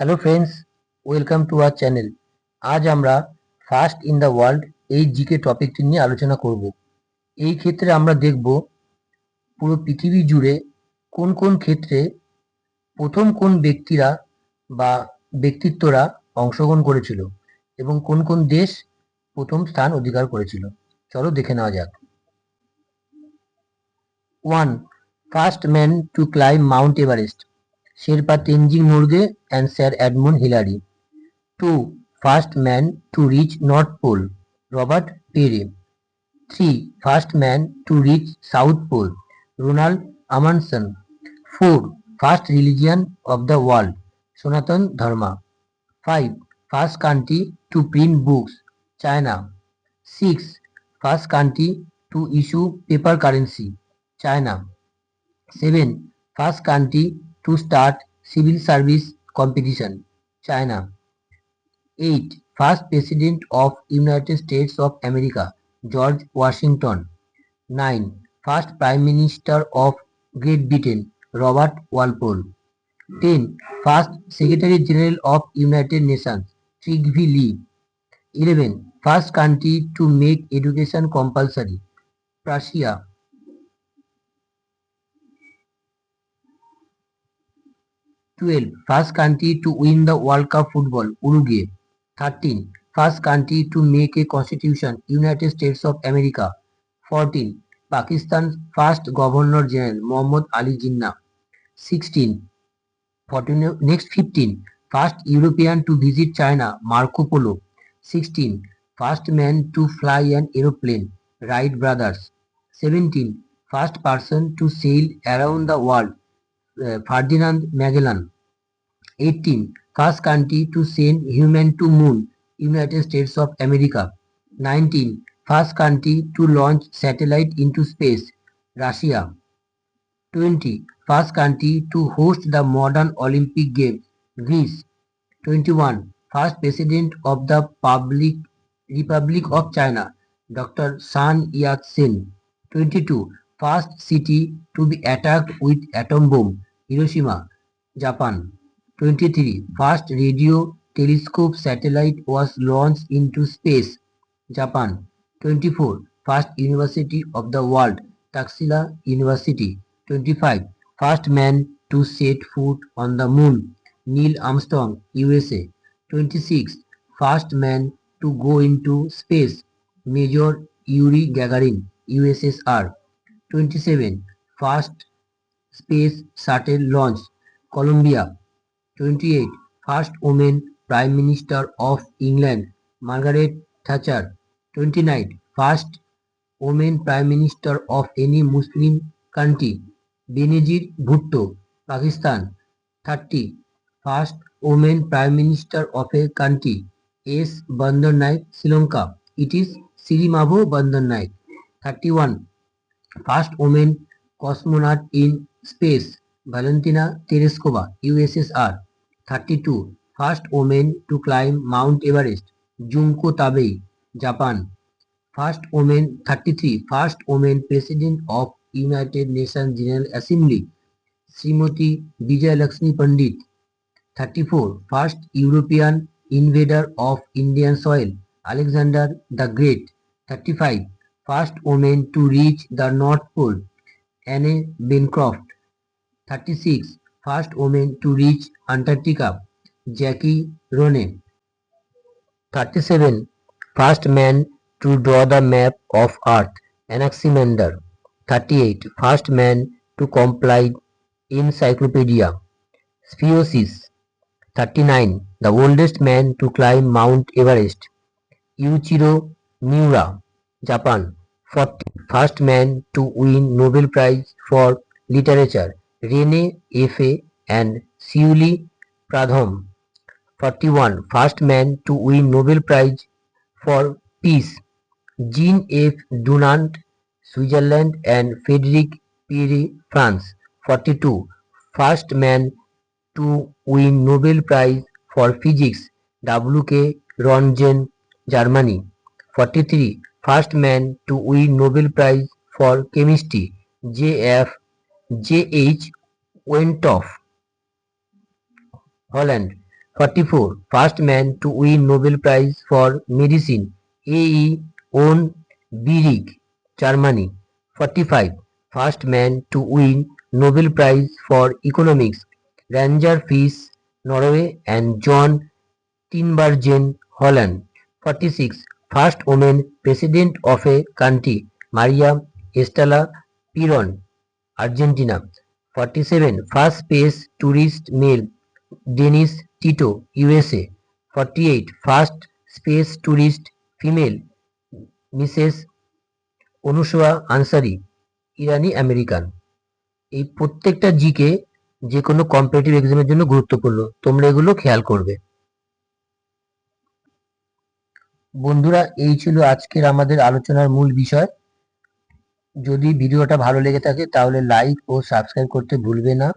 Hello friends welcome to our channel আজ আমরা first in the world এই GK টপিকটি নিয়ে আলোচনা করব এই ক্ষেত্রে আমরা দেখব পুরো পৃথিবী জুড়ে কোন কোন ক্ষেত্রে প্রথম কোন ব্যক্তিরা বা ব্যক্তিত্বরা অংশগ্রহণ করেছিল এবং কোন কোন দেশ প্রথম স্থান অধিকার করেছিল চলো দেখে নেওয়া যাক one first man to climb Mount Everest Sherpa Tenjing Norgay and Sir Edmund Hillary. 2. First man to reach North Pole, Robert Peary. 3. First man to reach South Pole, Ronald Amundsen. 4. First religion of the world, Sanatan Dharma. 5. First country to print books, China. 6. First country to issue paper currency, China. 7. First country to start civil service competition. China. 8. First President of United States of America, George Washington. 9. First Prime Minister of Great Britain, Robert Walpole. 10. First Secretary General of United Nations, Trigvi Lee. 11. First country to make education compulsory, Prussia. 12. First country to win the World Cup football, Uruguay. 13. First country to make a constitution, United States of America. 14. Pakistan's first Governor General, Muhammad Ali Jinnah. 16. 14, next 15. First European to visit China, Marco Polo. 16. First man to fly an aeroplane, Wright brothers. 17. First person to sail around the world, Ferdinand Magellan. 18. First country to send human to moon, United States of America. 19. First country to launch satellite into space, Russia. 20. First country to host the modern Olympic Games, Greece. 21. First president of the public Republic of China, Dr. Sun Yat-sen. 22. first city to be attacked with atom bomb, Hiroshima, Japan. 23. First radio telescope satellite was launched into space, Japan. 24. First university of the world, Tuxila University. 25. First man to set foot on the moon, Neil Armstrong, USA. 26. First man to go into space, Major Yuri Gagarin, USSR. 27 first space shuttle launch colombia 28 first woman prime minister of England Margaret Thatcher 29 first woman prime minister of any Muslim country Benazir Bhutto Pakistan 30 first woman prime minister of a country S Bandar Naik Sri Lanka it is sri Sirimavo Bandar Naik 31 First woman cosmonaut in space, Valentina Tereshkova, USSR. 32. First woman to climb Mount Everest, Junko Tabei, Japan. First woman. 33. First woman President of United Nations General Assembly, Srimati Vijayalakshmi Pandit. 34. First European invader of Indian soil, Alexander the Great. 35. first woman to reach the North Pole, Anne Bancroft. 36. First woman to reach Antarctica, Jackie Rone. 37. First man to draw the map of Earth, Anaximander. 38. First man to comply encyclopedia, Spheosis. 39. The oldest man to climb Mount Everest, Yuichiro Miura, Japan. first man to win Nobel Prize for Literature, Rene F.A. and Siuli Pradham. 41. First man to win Nobel Prize for Peace, Jean F. Dunant, Switzerland, and Frederic Pire, France. 42. First man to win Nobel Prize for Physics, W. K. Röntgen, Germany. 43 first man to win Nobel Prize for Chemistry, J.H. Wenthoff. Holland. 44. First man to win Nobel Prize for Medicine, A.E. von Behring, Germany. 45. First man to win Nobel Prize for Economics, Ranger Fish, Norway, and John Tinbergen, Holland. 46. First women president of a country Maria Estela Peron Argentina forty seven first space tourist male Dennis Tito USA forty eight first space tourist female Mrs Anousheh Ansari Iranian American এই প্রত্যেকটা GK যে কোনো competitive এক্সামের জন্য গুরুত্বপূর্ণ তোমরা এগুলো খেয়াল করবে বন্ধুরা এই ছিল আজকের আমাদের আলোচনার মূল বিষয় যদি ভিডিওটা ভালো লেগে থাকে তাহলে লাইক ও সাবস্ক্রাইব করতে ভুলবে না